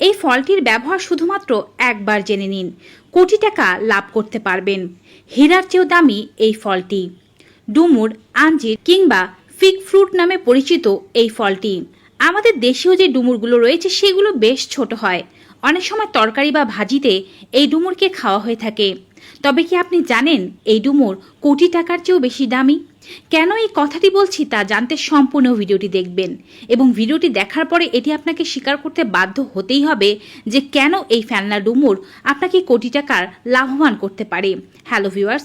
এই ফলটির ব্যবহার শুধুমাত্র একবার জেনে নিন। কোটি টাকা লাভ করতে পারবেন। হীরার চেয়েও দামি এই ফলটি। ডুমুর, আঞ্জির কিংবা ফিগ ফ্রুট নামে পরিচিত এই ফলটি। আমাদের দেশীয় যে ডুমুরগুলো রয়েছে, সেগুলো বেশ ছোট হয়। অনেক সময় তরকারি বা ভাজিতে এই ডুমুরকে খাওয়া হয়ে থাকে। তবে কি আপনি জানেন, এই ডুমুর কোটি টাকার চেয়েও বেশি দামি? কেন এই কথাটি বলছি তা জানতে সম্পূর্ণ ভিডিওটি দেখবেন এবং ভিডিওটি দেখার পরে এটি আপনাকে স্বীকার করতে বাধ্য হতেই হবে যে কেন এই ফ্যানলা ডুমুর আপনাকে কোটি টাকার লাভবান করতে পারে। Hello viewers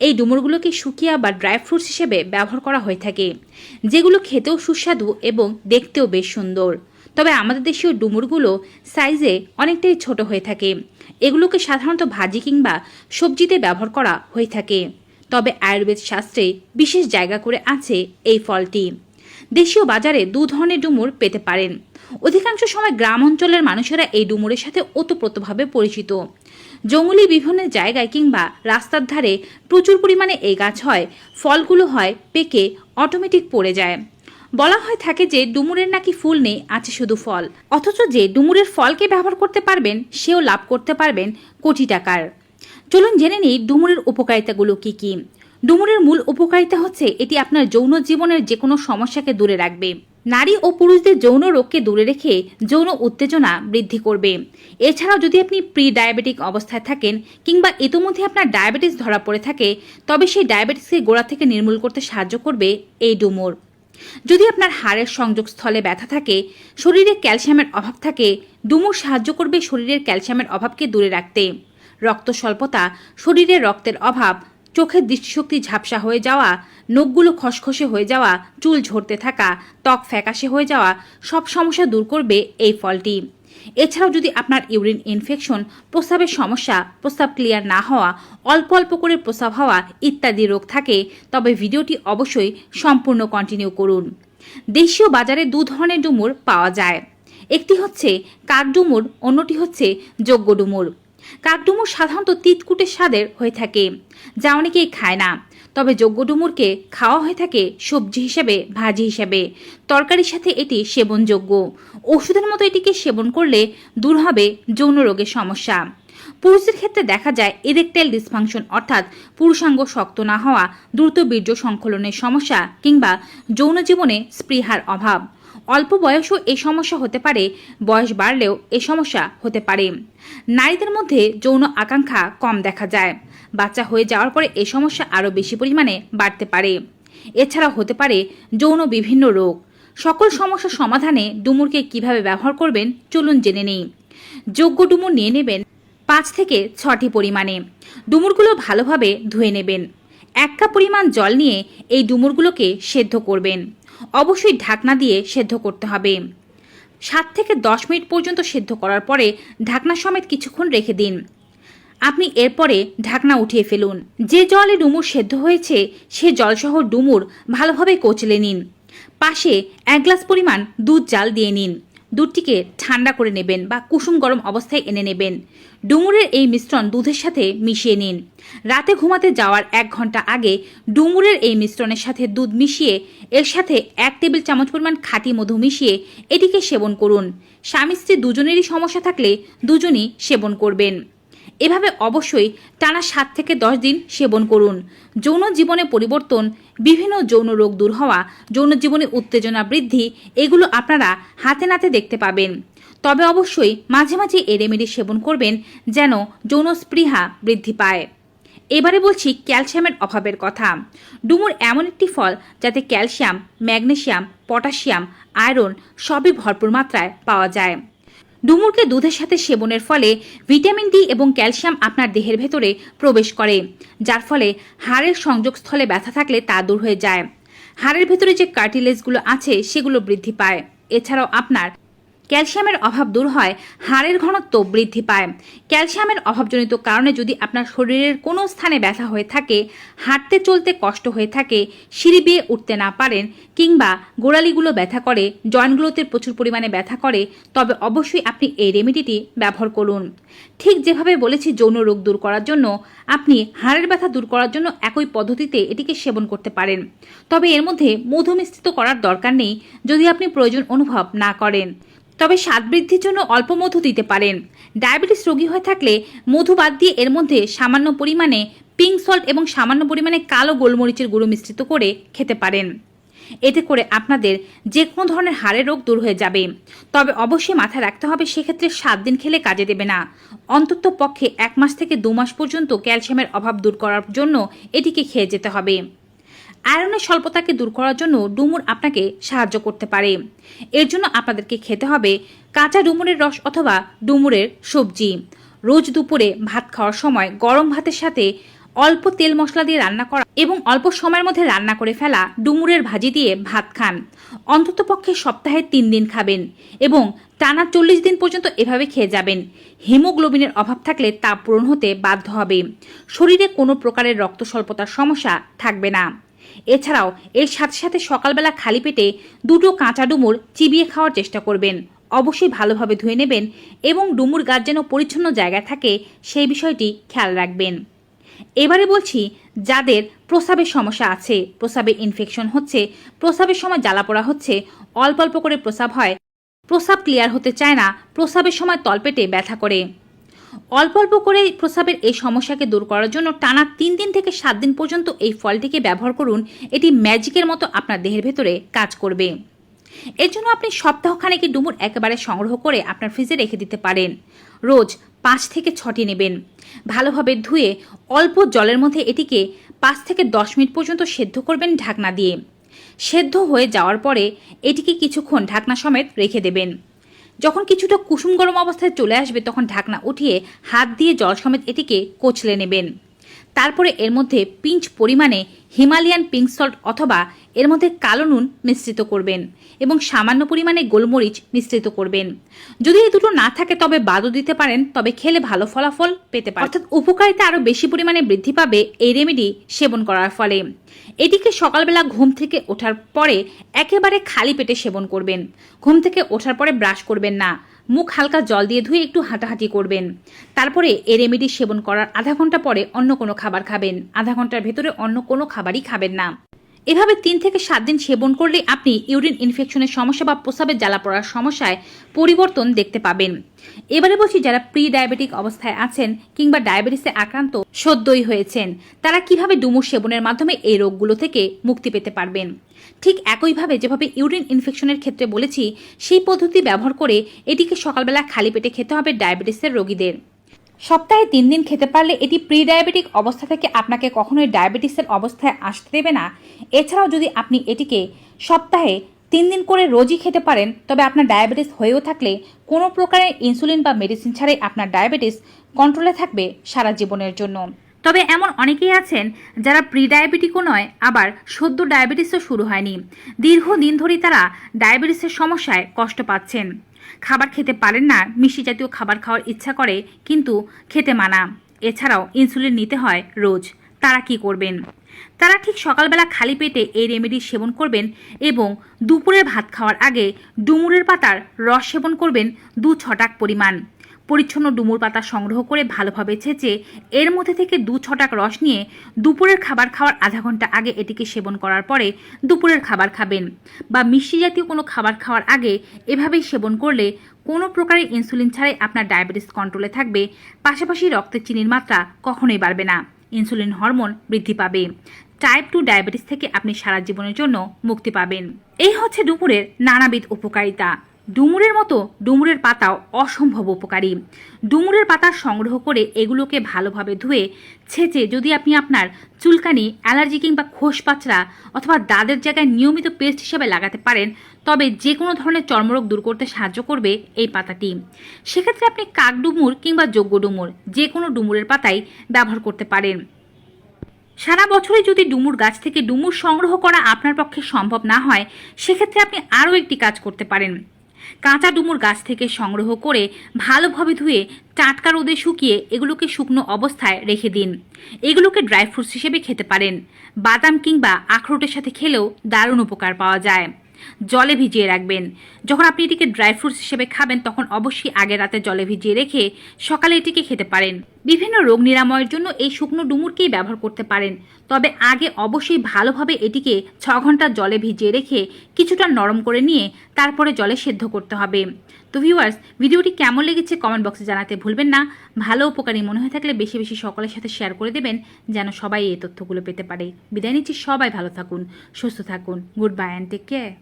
এই ডুমুরগুলোকে শুকিয়া বা ড্রাই ফ্রুটস হিসেবে ব্যবহার করা হয়ে থাকে। যেগুলো খেতেও সুস্বাদু এবং দেখতেও বেশ সুন্দর। তবে আমাদের দেশীয় ডুমুরগুলো সাইজে অনেকটাই ছোট হয়ে থাকে। এগুলোকে সাধারণত ভাজি কিংবা সবজিতে ব্যবহার করা হয়ে থাকে। তবে আয়ুর্বেদ শাস্ত্রে বিশেষ জায়গা করে আছে এই ফলটি। দেশীয় বাজারে দু ধরনের ডুমুর পেতে পারেন। অধিকাংশ সময় গ্রাম অঞ্চলের মানুষেরা এই ডুমুরের সাথে ওতপ্রোতভাবে পরিচিত। জঙ্গলি বিভিন্ন জায়গায় কিংবা রাস্তার ধারে প্রচুর পরিমাণে এই গাছ হয়, ফলগুলো হয়, পেকে অটোমেটিক পড়ে যায়। বলা হয় থাকে যে ডুমুরের নাকি ফুল নেই, আছে শুধু ফল। অথচ যে ডুমুরের ফলকে ব্যবহার করতে পারবেন, সেও লাভ করতে পারবেন কোটি টাকার। চলুন জেনে নিই ডুমুরের উপকারিতাগুলো কি কি। ডুমুরের মূল উপকারিতা হচ্ছে এটি আপনার যৌন জীবনের যে কোনো সমস্যাকে দূরে রাখবে। নারী ও পুরুষদের যৌন রোগকে দূরে রেখে যৌন উত্তেজনা বৃদ্ধি করবে। এছাড়াও যদি আপনি প্রি ডায়াবেটিক অবস্থায় থাকেন কিংবা ইতোমধ্যে আপনার ডায়াবেটিস ধরা পড়ে থাকে, তবে সেই ডায়াবেটিসকে গোড়া থেকে নির্মূল করতে সাহায্য করবে এই ডুমুর। যদি আপনার হাড়ের সংযোগস্থলে ব্যথা থাকে, শরীরে ক্যালসিয়ামের অভাব থাকে, ডুমুর সাহায্য করবে শরীরের ক্যালসিয়ামের অভাবকে দূরে রাখতে। রক্ত স্বল্পতা শরীরে রক্তের অভাব চোখের দৃষ্টিশক্তি ঝাপসা হয়ে যাওয়া, নখগুলো খসখসে হয়ে যাওয়া, চুল ঝরতে থাকা, ত্বক ফ্যাকাশে হয়ে যাওয়া, সব সমস্যা দূর করবে এই ফলটি। এছাড়াও যদি আপনার ইউরিন ইনফেকশন, প্রস্রাবের সমস্যা, প্রস্রাব ক্লিয়ার না হওয়া, অল্প অল্প করে প্রস্রাব হওয়া ইত্যাদি রোগ থাকে, তবে ভিডিওটি অবশ্যই সম্পূর্ণ কন্টিনিউ করুন। দেশীয় বাজারে দু ধরনের ডুমুর পাওয়া যায়। একটি হচ্ছে কাক ডুমুর, অন্যটি হচ্ছে যোগ্য ডুমুর। কাকডুমুর সাধারণত তিতকুটে স্বাদের হয়ে থাকে, যা অনেকেই খায় না। তবে যোগ্য ডুমুরকে খাওয়া হয়ে থাকে সবজি হিসেবে, ভাজি হিসেবে। তরকারির সাথে এটি সেবনযোগ্য। ওষুধের মতো এটিকে সেবন করলে দূর হবে যৌন রোগের সমস্যা। পুরুষদের ক্ষেত্রে দেখা যায় ইরেকটাইল ডিসফাংশন, অর্থাৎ পুরুষাঙ্গ শক্ত না হওয়া, দ্রুত বীর্য সংকলনের সমস্যা কিংবা যৌন জীবনে স্পৃহার অভাব। অল্প বয়সও এই সমস্যা হতে পারে, বয়স বাড়লেও এই সমস্যা হতে পারে। নারীদের মধ্যে যৌন আকাঙ্ক্ষা কম দেখা যায়। বাচ্চা হয়ে যাওয়ার পরে এই সমস্যা আরও বেশি পরিমাণে বাড়তে পারে। এছাড়া হতে পারে যৌন বিভিন্ন রোগ। সকল সমস্যা সমাধানে ডুমুরকে কীভাবে ব্যবহার করবেন চলুন জেনে নেই। যোগ্য ডুমুর নিয়ে নেবেন পাঁচ থেকে ছটি পরিমাণে। ডুমুরগুলো ভালোভাবে ধুয়ে নেবেন। এক কাপ পরিমাণ জল নিয়ে এই ডুমুরগুলোকে সেদ্ধ করবেন। অবশ্যই ঢাকনা দিয়ে সেদ্ধ করতে হবে। সাত থেকে দশ মিনিট পর্যন্ত সেদ্ধ করার পরে ঢাকনা সমেত কিছুক্ষণ রেখে দিন। আপনি এরপরে ঢাকনা উঠিয়ে ফেলুন। যে জলে ডুমুর সেদ্ধ হয়েছে, সে জলসহ ডুমুর ভালোভাবে কচলে নিন। পাশে এক গ্লাস পরিমাণ দুধ জাল দিয়ে নিন। দুধটিকে ঠান্ডা করে নেবেন বা কুসুম গরম অবস্থায় এনে নেবেন। ডুমুরের এই মিশ্রণ দুধের সাথে মিশিয়ে নিন। রাতে ঘুমাতে যাওয়ার এক ঘণ্টা আগে ডুমুরের এই মিশ্রণের সাথে দুধ মিশিয়ে, এর সাথে এক টেবিল চামচ পরিমাণ খাঁটি মধু মিশিয়ে এটিকে সেবন করুন। স্বামী স্ত্রী দুজনেরই সমস্যা থাকলে দুজনই সেবন করবেন। এভাবে অবশ্যই টানা সাত থেকে দশ দিন সেবন করুন। যৌন জীবনে পরিবর্তন, বিভিন্ন যৌন রোগ দূর হওয়া, যৌন জীবনে উত্তেজনা বৃদ্ধি, এগুলো আপনারা হাতে নাতে দেখতে পাবেন। তবে অবশ্যই মাঝে মাঝে এই রেমেডি সেবন করবেন যেন যৌন স্পৃহা বৃদ্ধি পায়। এবারে বলছি ক্যালসিয়ামের অভাবের কথা। ডুমুর এমন একটি ফল যাতে ক্যালসিয়াম, ম্যাগনেসিয়াম পটাশিয়াম আয়রন সবই ভরপুর মাত্রায় পাওয়া যায়। ডুমুরকে দুধের সাথে সেবনের ফলে ভিটামিন ডি এবং ক্যালসিয়াম আপনার দেহের ভেতরে প্রবেশ করে, যার ফলে হাড়ের সংযোগস্থলে ব্যথা থাকলে তা দূর হয়ে যায়। হাড়ের ভেতরে যে কার্টিলেজগুলো আছে, সেগুলো বৃদ্ধি পায়। এছাড়াও আপনার ক্যালসিয়ামের অভাব দূর হয়, হাড়ের ঘনত্ব বৃদ্ধি পায়। ক্যালসিয়ামের অভাবজনিত কারণে যদি আপনার শরীরের কোনো স্থানে ব্যথা হয়ে থাকে, হাঁটতে চলতে কষ্ট হয়ে থাকে, সিঁড়ি বেয়ে উঠতে না পারেন, কিংবা গোড়ালিগুলো ব্যথা করে, জয়েন্টগুলোতে প্রচুর পরিমাণে ব্যথা করে, তবে অবশ্যই আপনি এই রেমেডিটি ব্যবহার করুন। ঠিক যেভাবে বলেছি যৌন রোগ দূর করার জন্য, আপনি হাড়ের ব্যথা দূর করার জন্য একই পদ্ধতিতে এটিকে সেবন করতে পারেন। তবে এর মধ্যে মধু মিশ্রিত করার দরকার নেই, যদি আপনি প্রয়োজন অনুভব না করেন। তবে স্বাদ বৃদ্ধির জন্য অল্প মধু দিতে পারেন। ডায়াবেটিস রোগী হয়ে থাকলে মধু বাদ দিয়ে এর মধ্যে সামান্য পরিমাণে পিঙ্ক সল্ট এবং সামান্য পরিমাণে কালো গোলমরিচের গুঁড়ো মিশ্রিত করে খেতে পারেন। এতে করে আপনাদের যে কোনো ধরনের হাড়ের রোগ দূর হয়ে যাবে। তবে অবশ্যই মাথায় রাখতে হবে সেক্ষেত্রে সাত দিন খেলে কাজে দেবে না। অন্তত পক্ষে এক মাস থেকে দু মাস পর্যন্ত ক্যালসিয়ামের অভাব দূর করার জন্য এটিকে খেয়ে যেতে হবে। আয়রনের স্বল্পতাকে দূর করার জন্য ডুমুর আপনাকে সাহায্য করতে পারে। এর জন্য আপনাদেরকে খেতে হবে কাঁচা ডুমুরের রস অথবা ডুমুরের সবজি। রোজ দুপুরে ভাত খাওয়ার সময় গরম ভাতের সাথে অল্প তেল মশলা দিয়ে রান্না করা এবং অল্প সময়ের মধ্যে রান্না করে ফেলা ডুমুরের ভাজি দিয়ে ভাত খান। অন্ততপক্ষে সপ্তাহে তিন দিন খাবেন এবং টানা চল্লিশ দিন পর্যন্ত এভাবে খেয়ে যাবেন। হিমোগ্লোবিনের অভাব থাকলে তা পূরণ হতে বাধ্য হবে। শরীরে কোনো প্রকারের রক্ত স্বল্পতার সমস্যা থাকবে না। এছাড়াও এর সাথে সাথে সকালবেলা খালি পেটে দুটো কাঁচা ডুমুর চিবিয়ে খাওয়ার চেষ্টা করবেন। অবশ্যই ভালোভাবে ধুয়ে নেবেন এবং ডুমুর গাছ যেন পরিচ্ছন্ন জায়গায় থাকে সেই বিষয়টি খেয়াল রাখবেন। এবারে বলছি, যাদের প্রস্রাবের সমস্যা আছে প্রস্রাবে ইনফেকশন হচ্ছে, প্রস্রাবের সময় জ্বালা পোড়া হচ্ছে, অল্প অল্প করে প্রস্রাব হয়, প্রস্রাব ক্লিয়ার হতে চায় না, প্রস্রাবের সময় তলপেটে ব্যথা করে। অল্প অল্প করে প্রস্রাবের এই সমস্যাকে দূর করার জন্য টানা তিন দিন থেকে সাত দিন পর্যন্ত এই ফলটিকে ব্যবহার করুন। এটি ম্যাজিকের মতো আপনার দেহের ভেতরে কাজ করবে। এর জন্য আপনি সপ্তাহখানেকে ডুমুর একেবারে সংগ্রহ করে আপনার ফ্রিজে রেখে দিতে পারেন। রোজ পাঁচ থেকে ছটি নেবেন। ভালোভাবে ধুয়ে অল্প জলের মধ্যে এটিকে পাঁচ থেকে দশ মিনিট পর্যন্ত সেদ্ধ করবেন ঢাকনা দিয়ে। সেদ্ধ হয়ে যাওয়ার পরে এটিকে কিছুক্ষণ ঢাকনা সমেত রেখে দেবেন। যখন কিছুটা কুসুম গরম অবস্থায় চলে আসবে, তখন ঢাকনা উঠিয়ে হাত দিয়ে জল সমেত এটিকে কোচলে নেবেন। তারপরে এর মধ্যে পিঞ্চ পরিমাণে হিমালয়ান পিঙ্ক সল্ট অথবা এর মধ্যে কালো নুন মিশ্রিত করবেন এবং সামান্য পরিমাণে গোলমরিচ মিশ্রিত করবেন। যদি এই দুটো না থাকে, তবে বাদও দিতে পারেন, তবে খেলে ভালো ফলাফল পেতে পারেন। অর্থাৎ উপকারিতা আরও বেশি পরিমাণে বৃদ্ধি পাবে এই রেমেডি সেবন করার ফলে। এটিকে সকালবেলা ঘুম থেকে ওঠার পরে একেবারে খালি পেটে সেবন করবেন। ঘুম থেকে ওঠার পরে ব্রাশ করবেন না। মুখ হালকা জল দিয়ে ধুয়ে একটু হাঁটাহাঁটি করবেন। তারপরে এ রেমেডি সেবন করার আধা ঘণ্টা পরে অন্য কোনো খাবার খাবেন। আধা ঘণ্টার ভেতরে অন্য কোনো খাবারই খাবেন না। এভাবে তিন থেকে সাত দিন সেবন করলে আপনি ইউরিন ইনফেকশনের সমস্যা বা প্রস্রাবের জ্বালা পড়ার সমস্যায় পরিবর্তন দেখতে পাবেন। এবারে বলছি, যারা প্রি ডায়াবেটিক অবস্থায় আছেন কিংবা ডায়াবেটিসে আক্রান্ত, সদ্যই হয়েছেন, তারা কীভাবে ডুমুর সেবনের মাধ্যমে এই রোগগুলো থেকে মুক্তি পেতে পারবেন? ঠিক একইভাবে যেভাবে ইউরিন ইনফেকশনের ক্ষেত্রে বলেছি, সেই পদ্ধতি ব্যবহার করে এটিকে সকালবেলা খালি পেটে খেতে হবে ডায়াবেটিসের রোগীদের। সপ্তাহে তিন দিন খেতে পারলে এটি প্রি ডায়াবেটিক অবস্থা থেকে আপনাকে কখনোই ডায়াবেটিসের অবস্থায় আসতে দেবে না। এছাড়াও যদি আপনি এটিকে সপ্তাহে তিন দিন করে রোজই খেতে পারেন, তবে আপনার ডায়াবেটিস হয়েও থাকলে কোনো প্রকারের ইনসুলিন বা মেডিসিন ছাড়াই আপনার ডায়াবেটিস কন্ট্রোলে থাকবে সারা জীবনের জন্য। তবে এমন অনেকেই আছেন যারা প্রি ডায়াবেটিকও নয়, আবার সদ্য ডায়াবেটিসও শুরু হয়নি। দীর্ঘদিন ধরেই তারা ডায়াবেটিসের সমস্যায় কষ্ট পাচ্ছেন। খাবার খেতে পারেন না, মিষ্টি জাতীয় খাবার খাওয়ার ইচ্ছা করে, কিন্তু খেতে মানা। এছাড়াও ইনসুলিন নিতে হয় রোজ। তারা কি করবেন? তারা ঠিক সকালবেলা খালি পেটে এই রেমেডি সেবন করবেন এবং দুপুরে ভাত খাওয়ার আগে ডুমুরের পাতার রস সেবন করবেন দু ছটাক পরিমাণ। পরিচ্ছন্ন ডুমুর পাতা সংগ্রহ করে ভালোভাবে ছেঁচে এর মধ্যে থেকে দু ছটাক রস নিয়ে দুপুরের খাবার খাওয়ার আধা ঘণ্টা আগে এটিকে সেবন করার পরে দুপুরের খাবার খাবেন বা মিষ্টি জাতীয় কোনো খাবার খাওয়ার আগে এভাবেই সেবন করলে কোনো প্রকারের ইনসুলিন ছাড়াই আপনার ডায়াবেটিস কন্ট্রোলে থাকবে। পাশাপাশি রক্তের চিনির মাত্রা কখনোই বাড়বে না। ইনসুলিন হরমোন বৃদ্ধি পাবে। টাইপ টু ডায়াবেটিস থেকে আপনি সারা জীবনের জন্য মুক্তি পাবেন। এই হচ্ছে দুপুরের নানাবিধ উপকারিতা। ডুমুরের মতো ডুমুরের পাতাও অসম্ভব উপকারী। ডুমুরের পাতা সংগ্রহ করে এগুলোকে ভালোভাবে ধুয়ে ছেঁচে যদি আপনি আপনার চুলকানি, অ্যালার্জি কিংবা খোস পাচড়া অথবা দাঁতের জায়গায় নিয়মিত পেস্ট হিসেবে লাগাতে পারেন, তবে যে কোনো ধরনের চর্মরোগ দূর করতে সাহায্য করবে এই পাতাটি। সেক্ষেত্রে আপনি কাক ডুমুর কিংবা যোগ্য ডুমুর যে কোনো ডুমুরের পাতাই ব্যবহার করতে পারেন। সারা বছরে যদি ডুমুর গাছ থেকে ডুমুর সংগ্রহ করা আপনার পক্ষে সম্ভব না হয়, সেক্ষেত্রে আপনি আরও একটি কাজ করতে পারেন। কাঁচা ডুমুর গাছ থেকে সংগ্রহ করে ভালোভাবে ধুয়ে টাটকা রোদে শুকিয়ে এগুলোকে শুকনো অবস্থায় রেখে দিন। এগুলোকে ড্রাই ফ্রুটস হিসেবে খেতে পারেন। বাদাম কিংবা আখরোটের সাথে খেলেও দারুণ উপকার পাওয়া যায়। জলে ভিজিয়ে রাখবেন। যখন আপনি এটিকে ড্রাই ফ্রুটস হিসেবে খাবেন, তখন অবশ্যই আগের রাতে জলে ভিজিয়ে রেখে সকালে এটিকে খেতে পারেন। বিভিন্ন রোগ নিরাময়ের জন্য এই শুকনো ডুমুরকেই ব্যবহার করতে পারেন। তবে আগে অবশ্যই ভালোভাবে এটিকে ছ ঘণ্টা জলে ভিজিয়ে রেখে কিছুটা নরম করে নিয়ে তারপরে জলে সেদ্ধ করতে হবে। তো ভিউয়ার্স ভিডিওটি কেমন লেগেছে কমেন্ট বক্সে জানাতে ভুলবেন না। ভালো উপকারী মনে হয়ে থাকলে বেশি বেশি সকলের সাথে শেয়ার করে দেবেন, যেন সবাই এই তথ্যগুলো পেতে পারে। বিদায় নিচ্ছি, সবাই ভালো থাকুন, সুস্থ থাকুন। Good bye and take care